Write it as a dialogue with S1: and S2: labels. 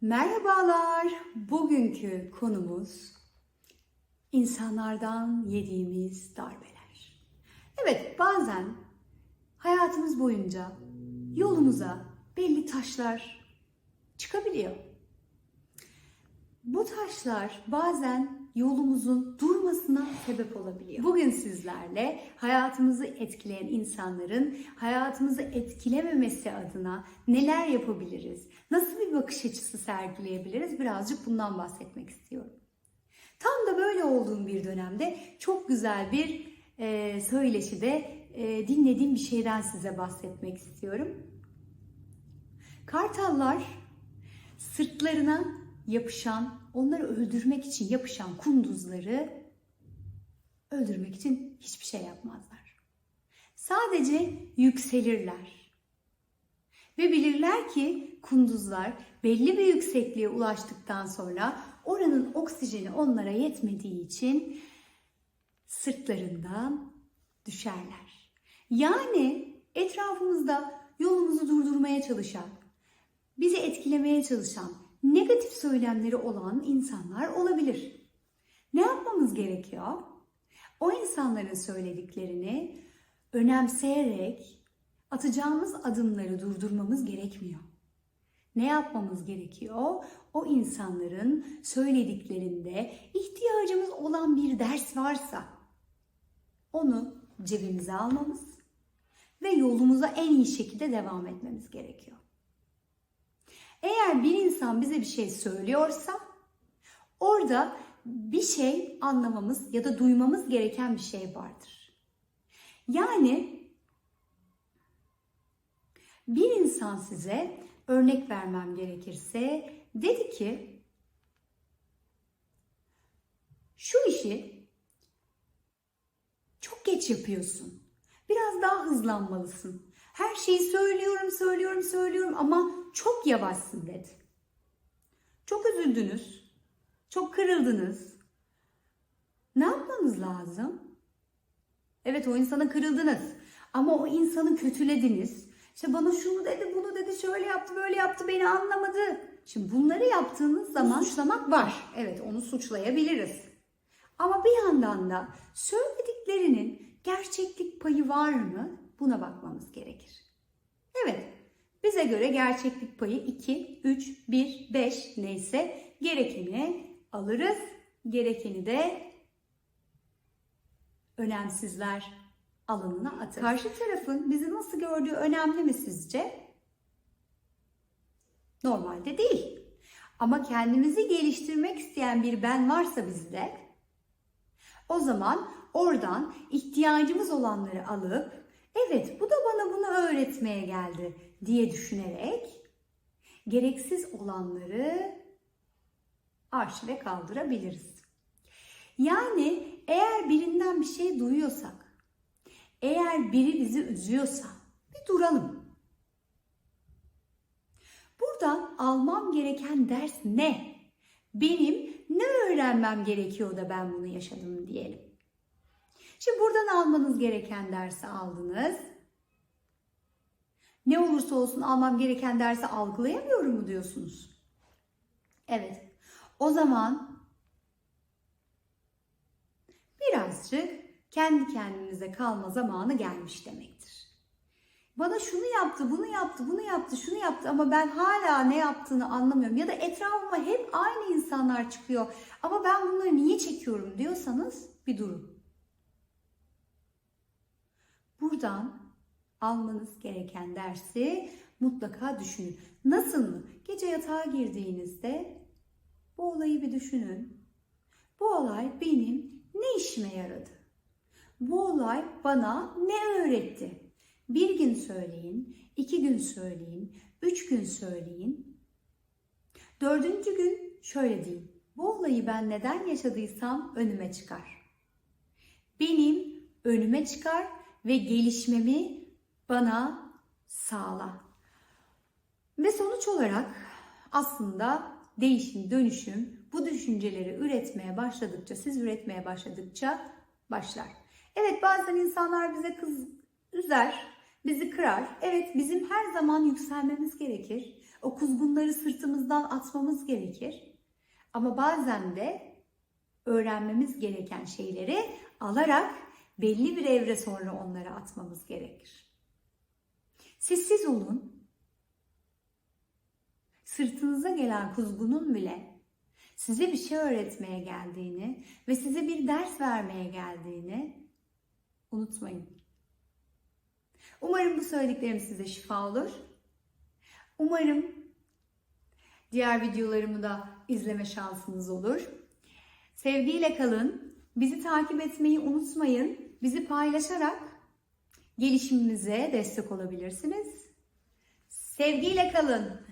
S1: Merhabalar. Bugünkü konumuz insanlardan yediğimiz darbeler. Evet, bazen hayatımız boyunca yolumuza belli taşlar çıkabiliyor. Bu taşlar bazen yolumuzun durmasına sebep olabiliyor. Bugün sizlerle hayatımızı etkileyen insanların hayatımızı etkilememesi adına neler yapabiliriz? Nasıl bir bakış açısı sergileyebiliriz? Birazcık bundan bahsetmek istiyorum. Tam da böyle olduğum bir dönemde çok güzel bir e, söyleşide e, dinlediğim bir şeyden size bahsetmek istiyorum. Kartallar sırtlarına yapışan, onları öldürmek için yapışan kunduzları öldürmek için hiçbir şey yapmazlar. Sadece yükselirler. Ve bilirler ki kunduzlar belli bir yüksekliğe ulaştıktan sonra oranın oksijeni onlara yetmediği için sırtlarından düşerler. Yani etrafımızda yolumuzu durdurmaya çalışan, bizi etkilemeye çalışan, negatif söylemleri olan insanlar olabilir. Ne yapmamız gerekiyor? O insanların söylediklerini önemseyerek atacağımız adımları durdurmamız gerekmiyor. Ne yapmamız gerekiyor? O insanların söylediklerinde ihtiyacımız olan bir ders varsa onu cebimize almamız ve yolumuza en iyi şekilde devam etmemiz gerekiyor. Eğer bir insan bize bir şey söylüyorsa orada bir şey anlamamız ya da duymamız gereken bir şey vardır. Yani bir insan size örnek vermem gerekirse dedi ki şu işi çok geç yapıyorsun. Biraz daha hızlanmalısın. Her şeyi söylüyorum, söylüyorum, söylüyorum ama çok yavaşsın dedi. Çok üzüldünüz. Çok kırıldınız. Ne yapmanız lazım? Evet o insana kırıldınız. Ama o insanı kötülediniz. İşte bana şunu dedi, bunu dedi, şöyle yaptı, böyle yaptı, beni anlamadı. Şimdi bunları yaptığınız zaman suçlamak var. Evet onu suçlayabiliriz. Ama bir yandan da söylediklerinin gerçeklik payı var mı? Buna bakmamız gerekir. Evet, bize göre gerçeklik payı 2, 3, 1, 5 neyse gerekeni alırız. Gerekeni de önemsizler alanına atarız. Karşı tarafın bizi nasıl gördüğü önemli mi sizce? Normalde değil. Ama kendimizi geliştirmek isteyen bir ben varsa bizde o zaman oradan ihtiyacımız olanları alıp evet bu da bana bunu öğretmeye geldi diye düşünerek gereksiz olanları arşive kaldırabiliriz. Yani eğer birinden bir şey duyuyorsak, eğer biri bizi üzüyorsa bir duralım. Buradan almam gereken ders ne? Benim ne öğrenmem gerekiyor da ben bunu yaşadım diyelim. Şimdi buradan almanız gereken dersi aldınız. Ne olursa olsun almam gereken dersi algılayamıyorum mu diyorsunuz? Evet. O zaman birazcık kendi kendinize kalma zamanı gelmiş demektir. Bana şunu yaptı, bunu yaptı, bunu yaptı, şunu yaptı ama ben hala ne yaptığını anlamıyorum. Ya da etrafıma hep aynı insanlar çıkıyor ama ben bunları niye çekiyorum diyorsanız bir durun. Buradan almanız gereken dersi mutlaka düşünün. Nasıl mı? Gece yatağa girdiğinizde bu olayı bir düşünün. Bu olay benim ne işime yaradı? Bu olay bana ne öğretti? Bir gün söyleyin, iki gün söyleyin, üç gün söyleyin. Dördüncü gün şöyle deyin. Bu olayı ben neden yaşadıysam önüme çıkar. Benim önüme çıkar ve gelişmemi bana sağla. Ve sonuç olarak aslında değişim, dönüşüm bu düşünceleri üretmeye başladıkça, siz üretmeye başladıkça başlar. Evet bazen insanlar bize kız üzer, bizi kırar. Evet bizim her zaman yükselmemiz gerekir. O kuzgunları sırtımızdan atmamız gerekir. Ama bazen de öğrenmemiz gereken şeyleri alarak belli bir evre sonra onları atmamız gerekir. Sessiz olun. Sırtınıza gelen kuzgunun bile size bir şey öğretmeye geldiğini ve size bir ders vermeye geldiğini unutmayın. Umarım bu söylediklerim size şifa olur. Umarım diğer videolarımı da izleme şansınız olur. Sevgiyle kalın. Bizi takip etmeyi unutmayın. Bizi paylaşarak gelişimimize destek olabilirsiniz. Sevgiyle kalın.